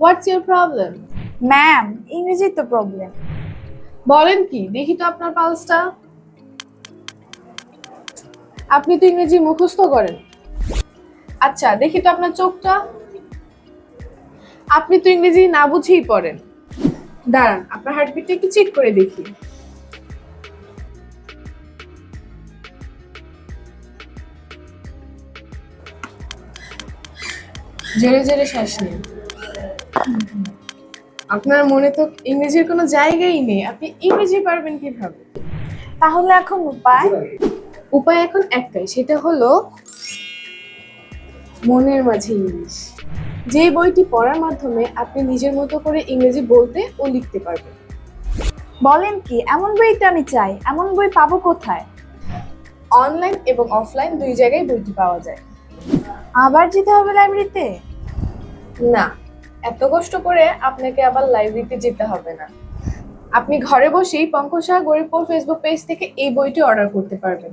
What's your problem ma'am ইংরেজি তো problem বলেন কি দেখি তো আপনার পালসটা আপনি তো ইংরেজি মুখস্থ করেন। আচ্ছা দেখি তো আপনার চোখটা। আপনি তো ইংরেজি না বুঝেই পড়েন। দাঁড়ান আপনার হার্টবিটটা একটু চেক করে দেখি। জেরে জেরে শ্বাস নিন। আপনার মনে তো ইংরেজির কোনো জায়গাই নেই। আপনি ইংরেজি পারবেন কীভাবে? তাহলে এখন উপায়? উপায় এখন একটাই সেটা হলো মনের মাঝে ইংলিশ। যে বইটি পড়ার মাধ্যমে আপনি নিজের মতো করে ইংরেজি বলতে ও লিখতে পারবেন। বলেন কি এমন বই তো আমি চাই এমন বই পাবো কোথায়? অনলাইন এবং অফলাইন দুই জায়গায় বইটি পাওয়া যায়। আবার যেতে হবে লাইব্রেরিতে? না। এত কষ্ট করে আপনাকে আবার লাইব্রেরিতে যেতে হবে না। আপনি ঘরে বসেই পঙ্কজ শাহ গরিবপুর ফেসবুক পেজ থেকে এই বইটি অর্ডার করতে পারবেন।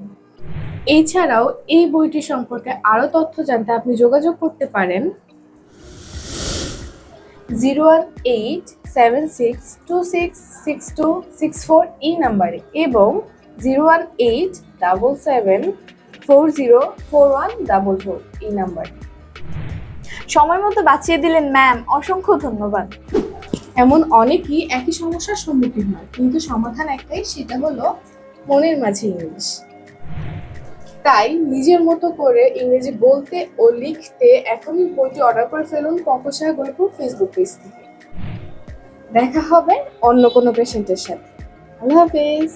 এছাড়াও এই বইটি সম্পর্কে আরও তথ্য জানতে আপনি যোগাযোগ করতে পারেন zero one eight seven six two six six two six four এই নাম্বারে এবং zero one eight double seven four zero four one double four এই নাম্বারে। সময় মতো বাঁচিয়ে দিলেন ম্যাম, অসংখ্য ধন্যবাদ। এমন অনেকেই একই সমস্যার সম্মুখীন হয়, কিন্তু সমাধান একটাই, সেটা হলো মনের মাঝে ইংলিশ। তাই নিজের মতো করে ইংরেজি বলতে ও লিখতে এখনই বইটি অর্ডার করে ফেলুন পঙ্কশাহ গল্পুর ফেসবুক পেজ থেকে। দেখা হবে অন্য কোনো পেশেন্টের সাথে। আল্লাহ হাফেজ।